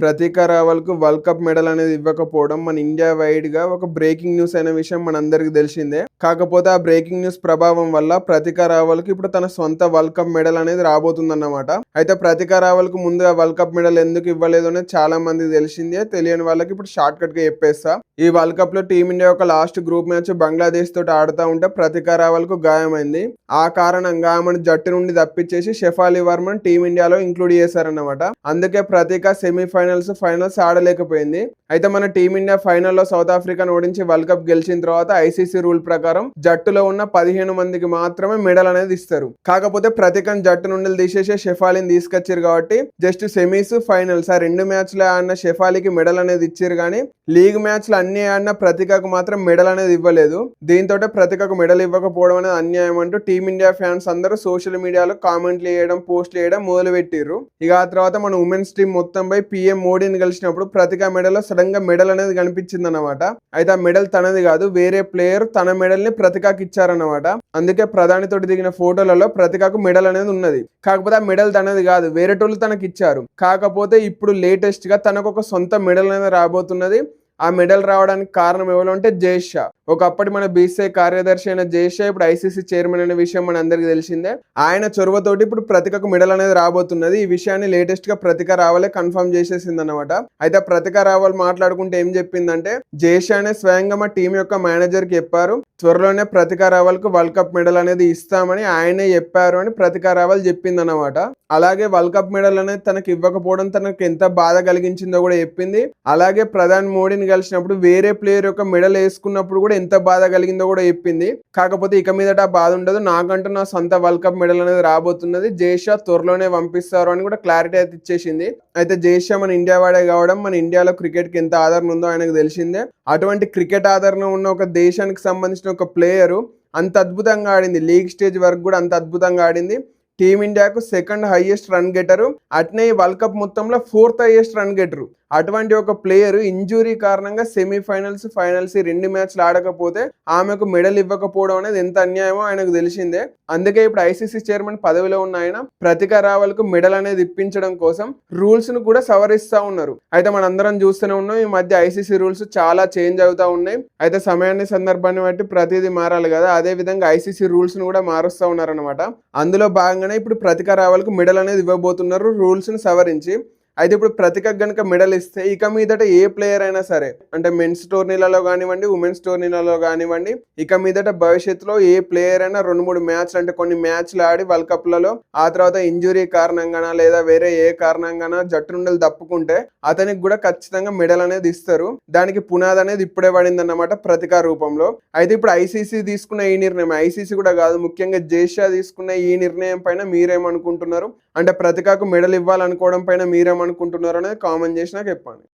ప్రతీక రావల్కు world cup medal అనేది ఇవ్వకపోవడం మన ఇండియా వైడ్గా ఒక బ్రేకింగ్ న్యూస్ అయిన విషయం మనందరికీ తెలిసిందే. కాకపోతే ఆ బ్రేకింగ్ న్యూస్ ప్రభావం వల్ల ప్రతీక రావల్కి ఇప్పుడు తన సొంత వరల్డ్ కప్ మెడల్ అనేది రాబోతుందన్నమాట. అయితే ప్రతిక రావల్కి ముందు ఆ వరల్డ్ కప్ మెడల్ ఎందుకు ఇవ్వలేదు అనేది చాలా మంది తెలిసిందే. తెలియని వాళ్ళకి ఇప్పుడు షార్ట్ కట్గా చెప్పేస్తా. ఈ వరల్డ్ కప్లో టీమిండియా యొక్క లాస్ట్ గ్రూప్ మ్యాచ్ బంగ్లాదేశ్ తోటి ఆడుతూ ఉంటే ప్రతీక రావల్కు గాయమైంది. ఆ కారణంగా ఆమెను జట్టు నుండి తప్పించేసి షెఫాలి వర్మన్ టీమిండియాలో ఇంక్లూడ్ చేశారన్నమాట. అందుకే ప్రతిక సెమీఫైనల్స్ ఫైనల్స్ ఆడలేకపోయింది. అయితే మన టీమిండియా ఫైనల్లో సౌత్ ఆఫ్రికాను ఓడించి వరల్డ్ కప్ గెలిచిన తర్వాత ఐసీసీ రూల్ ప్రకారం జట్టులో ఉన్న పదిహేను మందికి మాత్రమే మెడల్ అనేది ఇస్తారు. కాకపోతే ప్రతికన్ జట్టు నుండి తీసేసే షెఫాలిని తీసుకొచ్చారు కాబట్టి జస్ట్ సెమీస్ ఫైనల్స్ ఆ రెండు మ్యాచ్లు ఆడిన షెఫాలికి మెడల్ అనేది ఇచ్చారు కానీ లీగ్ మ్యాచ్లు అన్ని ఆడిన ప్రతికకు మాత్రం మెడల్ అనేది ఇవ్వలేదు. దీంతో ప్రతికకు మెడల్ ఇవ్వకపోవడం అనేది అన్యాయం అంటూ టీమిండియా ఫ్యాన్స్ అందరూ సోషల్ మీడియాలో కామెంట్లు చేయడం పోస్ట్లు చేయడం మొదలు పెట్టిర్రు ఇక ఆ తర్వాత మన ఉమెన్స్ టీం మొత్తం పై పిఎం మోడీని కలిసినప్పుడు ప్రతిక మెడల్ సడన్గా మెడల్ అనేది కనిపించింది అనమాట అయితే ఆ మెడల్ తనది కాదు వేరే ప్లేయర్ తన మెడల్ మెడల్ని ప్రతికాకి ఇచ్చారన్నమాట. అందుకే ప్రధానితోటి దిగిన ఫోటోలలో ప్రతికాకు మెడల్ అనేది ఉన్నది. కాకపోతే ఆ మెడల్ తనది కాదు వేరే టోళ్ళు తనకి ఇచ్చారు. కాకపోతే ఇప్పుడు లేటెస్ట్గా తనకు ఒక సొంత మెడల్ అనేది రాబోతున్నది. ఆ మెడల్ రావడానికి కారణం ఎవరు అంటే జయేష్ షా. ఒకప్పటి మన బీసీఐ కార్యదర్శి అయిన జయేష్ ఇప్పుడు ఐసీసీ చైర్మన్ అనే విషయం మన అందరికీ తెలిసిందే. ఆయన చొరవతోటి ఇప్పుడు ప్రతికకు మెడల్ అనేది రాబోతున్నది. ఈ విషయాన్ని లేటెస్ట్గా ప్రతిక రావాలే కన్ఫర్మ్ చేసేసింది అనమాట అయితే ప్రతిక రావాలి మాట్లాడుకుంటే ఏం చెప్పిందంటే జయేష్ అనే స్వయంగా మా టీం యొక్క మేనేజర్కి చెప్పారు. త్వరలోనే ప్రతిక రావాల్కు వరల్డ్ కప్ మెడల్ అనేది ఇస్తామని ఆయనే చెప్పారు అని ప్రతిక రావాలి చెప్పింది అనమాట అలాగే వరల్డ్ కప్ మెడల్ అనేది తనకి ఇవ్వకపోవడం తనకు ఎంత బాధ కలిగించిందో కూడా చెప్పింది. అలాగే ప్రధాని మోడీని కలిసినప్పుడు వేరే ప్లేయర్ యొక్క మెడల్ వేసుకున్నప్పుడు కూడా ఎంత బాధ కలిగిందో కూడా చెప్పింది. కాకపోతే ఇక మీదట ఆ బాధ ఉండదు. నాకంటూ నా సొంత వరల్డ్ కప్ మెడల్ అనేది రాబోతున్నది. జయషా త్వరలోనే పంపిస్తారు అని కూడా క్లారిటీ అయితే ఇచ్చేసింది. అయితే జయషా మన ఇండియా వాడే కావడం మన ఇండియాలో క్రికెట్కి ఎంత ఆదరణ ఉందో ఆయనకు తెలిసిందే. అటువంటి క్రికెట్ ఆదరణ ఉన్న ఒక దేశానికి సంబంధించిన ఒక ప్లేయరు అంత అద్భుతంగా ఆడింది. లీగ్ స్టేజ్ వరకు కూడా అంత అద్భుతంగా ఆడింది. టీమిండియాకు సెకండ్ హైయెస్ట్ రన్ గెటరు. అట్నే ఈ వరల్డ్ కప్ మొత్తంలో ఫోర్త్ హైయెస్ట్ రన్ గెటరు. అటువంటి ఒక ప్లేయర్ ఇంజురీ కారణంగా సెమీఫైనల్స్ ఫైనల్స్ ఈ రెండు మ్యాచ్లు ఆడకపోతే ఆమెకు మెడల్ ఇవ్వకపోవడం అనేది ఎంత అన్యాయమో ఆయనకు తెలిసిందే. అందుకే ఇప్పుడు ఐసీసీ చైర్మన్ పదవిలో ఉన్న ఆయన ప్రతిక రావల్కు మెడల్ అనేది ఇప్పించడం కోసం రూల్స్ను కూడా సవరిస్తా ఉన్నారు. అయితే మనందరం చూస్తూనే ఉన్నాం ఈ మధ్య ఐసీసీ రూల్స్ చాలా చేంజ్ అవుతా ఉన్నాయి. అయితే సమయాన్ని సందర్భాన్ని బట్టి ప్రతిదీ మారాలి కదా. అదే విధంగా ఐసీసీ రూల్స్ను కూడా మారుస్తా ఉన్నారనమాట అందులో భాగంగానే ఇప్పుడు ప్రతిక రావల్కు మెడల్ అనేది ఇవ్వబోతున్నారు రూల్స్ను సవరించి. అయితే ఇప్పుడు ప్రతిక గనుక మెడల్ ఇస్తే ఇక మీదట ఏ ప్లేయర్ అయినా సరే అంటే మెన్స్ టోర్నీలలో కానివ్వండి ఉమెన్స్ టోర్నీలలో కానివ్వండి ఇక మీదట భవిష్యత్తులో ఏ ప్లేయర్ అయినా రెండు మూడు మ్యాచ్లు అంటే కొన్ని మ్యాచ్లు ఆడి వరల్డ్ కప్లలో ఆ తర్వాత ఇంజురీ కారణంగానా లేదా వేరే ఏ కారణంగానా జట్టు నుండి తప్పుకుంటే అతనికి కూడా ఖచ్చితంగా మెడల్ అనేది ఇస్తారు. దానికి పునాది అనేది ఇప్పుడే పడింది అన్నమాట ప్రతికా రూపంలో. అయితే ఇప్పుడు ఐసీసీ తీసుకున్న ఈ నిర్ణయం ఐసీసీ కూడా కాదు ముఖ్యంగా జేషా తీసుకున్న ఈ నిర్ణయం పైన మీరేమనుకుంటున్నారు? అంటే ప్రతికాకు మెడల్ ఇవ్వాలనుకోవడం పైన మీరేమనుకుంటున్నారు? ఏమనుకుంటున్నారు అనేది కామెంట్ చేసి చెప్పండి.